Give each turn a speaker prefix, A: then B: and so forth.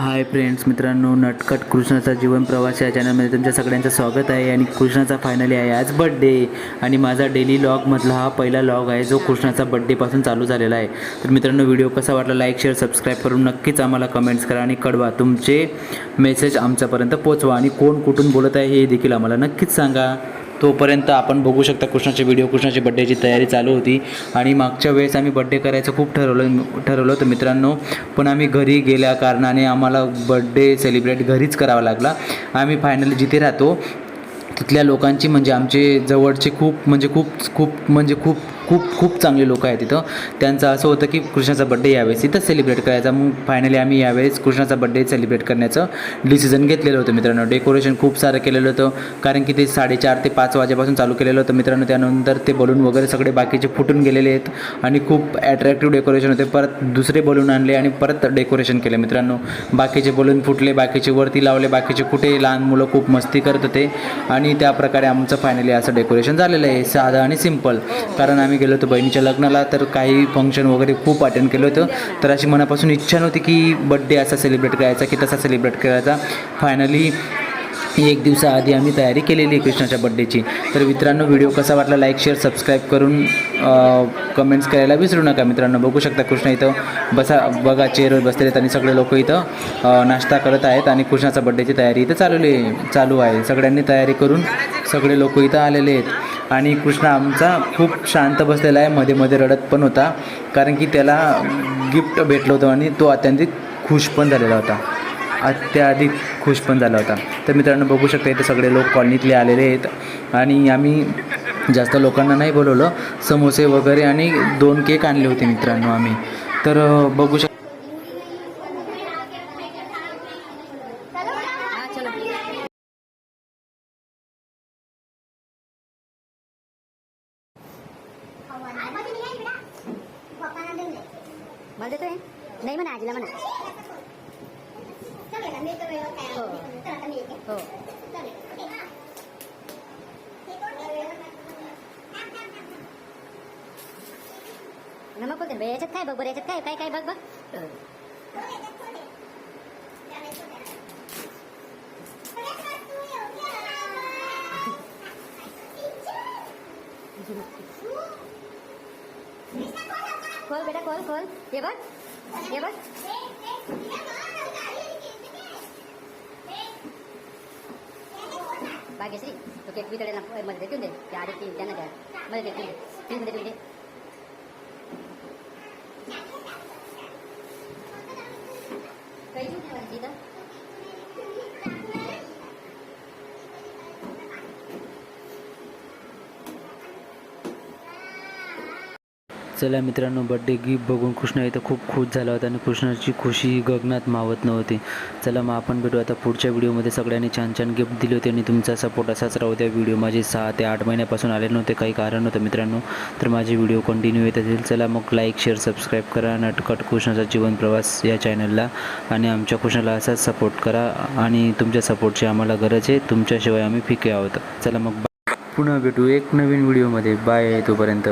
A: Hi friends मित्रांनो नटखट कृष्णाचा जीवन प्रवास या चॅनलमध्ये तुमच्या सगळ्यांचं स्वागत आहे आणि कृष्णाचा फायनली आहे आज बड्डे आणि माझा डेली लॉगमधला हा पहिला लॉग आहे जो कृष्णाचा बड्डेपासून चालू झालेला आहे. तर मित्रांनो व्हिडिओ कसा वाटला लाईक शेअर सबस्क्राईब करून नक्कीच आम्हाला कमेंट्स करा आणि कळवा तुमचे मेसेज आमच्यापर्यंत पोचवा. आणि कोण कुठून बोलत आहे हे देखील आम्हाला नक्कीच सांगा. तोपर्यंत आपण बघू शकता कृष्णाचे व्हिडिओ कृष्णाची बड्डेची तयारी चालू होती. आणि मागच्या वेळेस आम्ही बड्डे करायचं खूप ठरवलं ठरवलं होतं मित्रांनो. पण आम्ही घरी गेल्या कारणाने आम्हाला बड्डे सेलिब्रेट घरीच करावा लागला. आम्ही फायनली जिथे राहतो तिथल्या लोकांची म्हणजे आमचे जवळचे खूप म्हणजे खूप खूप म्हणजे खूप खूप खूप चांगले लोक आहेत तिथं त्यांचं असं होतं की कृष्णाचा बड्डे यावेळेस इथं सेलिब्रेट करायचा. मग फायनली आम्ही यावेळेस कृष्णाचा बड्डे सेलिब्रेट करण्याचं डिसिजन घेतलेलं होतं मित्रांनो. डेकोरेशन खूप सारं केलेलं होतं. कारण की ते साडेचार ते पाच वाजेपासून चालू केलेलं होतं मित्रांनो. त्यानंतर ते बलून वगैरे सगळे बाकीचे फुटून गेलेले आहेत. आणि खूप ॲट्रॅक्टिव्ह डेकोरेशन होते. परत दुसरे बलून आणले आणि परत डेकोरेशन केले मित्रांनो. बाकीचे बलून फुटले बाकीचे वरती लावले बाकीचे कुठे लहान मुलं खूप मस्ती करत होते. आणि त्या प्रकारे आमचं फायनली असं डेकोरेशन झालेलं आहे. साधं आणि सिंपल कारण आम्ही गेलो होतो बहिणीच्या लग्नाला तर काही फंक्शन वगैरे खूप अटेंड केलं होतं. तर अशी मनापासून इच्छा नव्हती की बड्डे असा सेलिब्रेट करायचा की तसा सेलिब्रेट करायचा. फायनली एक दिवसाआधी आम्ही तयारी केलेली आहे कृष्णाच्या बड्डेची तर मित्रांनो व्हिडिओ कसा वाटला लाईक शेअर सबस्क्राईब करून कमेंट्स करायला विसरू नका मित्रांनो. बघू शकता कृष्ण इथं बसा बघा चेअरवर बसलेले आहेत आणि सगळे लोक इथं नाश्ता करत आहेत आणि कृष्णाचा बड्डेची तयारी इथं चालवली चालू आहे. सगळ्यांनी तयारी करून सगळे लोक इथं आलेले आहेत. आणि कृष्णा आमचा खूप शांत बसलेला आहे. मध्ये मध्ये रडत पण होता. कारण की त्याला गिफ्ट भेटलं होतं आणि तो अत्यंतिक खुश पण झालेला होता. अत्याधिक खुश पण झाला होता. तर मित्रांनो बघू शकता इथे सगळे लोक कॉलनीतले आलेले आहेत. आणि आम्ही जास्त लोकांना नाही बोलवलं. समोसे वगैरे आणि दोन केक आणले होते मित्रांनो आम्ही. तर बघू शक
B: मला देतोय नाही म्हणा आजीला म्हणा हो हो नमक बोलते ना बाई, याच्यात काय बघ बरं याच्यात काय काय काय बघ बघ खोल बेटा खोल खोल हे बघ हे बघ भाग्यश्री तो केक वितळे ना मध्ये देऊन दे त्या आधी तीन त्यांना द्या मध्ये दे तीन तीन मध्ये देऊन दे काही देऊ नये
A: चला मित्रांनो बड्डे गिफ्ट बघून कृष्ण इथं खूप खुश झाला होता आणि कृष्णाची खुशी गगनात मावत नव्हती. चला मग आपण भेटू आता पुढच्या व्हिडिओमध्ये. सगळ्यांनी छान छान गिफ्ट दिले होते आणि तुमचा सपोर्ट असाच राहू द्या. व्हिडिओ माझे सहा ते आठ महिन्यापासून आले नव्हते काही कारण होतं मित्रांनो. तर माझे व्हिडिओ कंटिन्यू येत असेल चला मग लाईक शेअर सबस्क्राईब करा नटकट कृष्णाचा जीवन प्रवास या चॅनलला आणि आमच्या कृष्णाला असाच सपोर्ट करा आणि तुमच्या सपोर्टची आम्हाला गरज आहे. तुमच्याशिवाय आम्ही फिके आहोत. चला मग पुन्हा भेटू एक नवीन व्हिडिओमध्ये. बाय तोपर्यंत.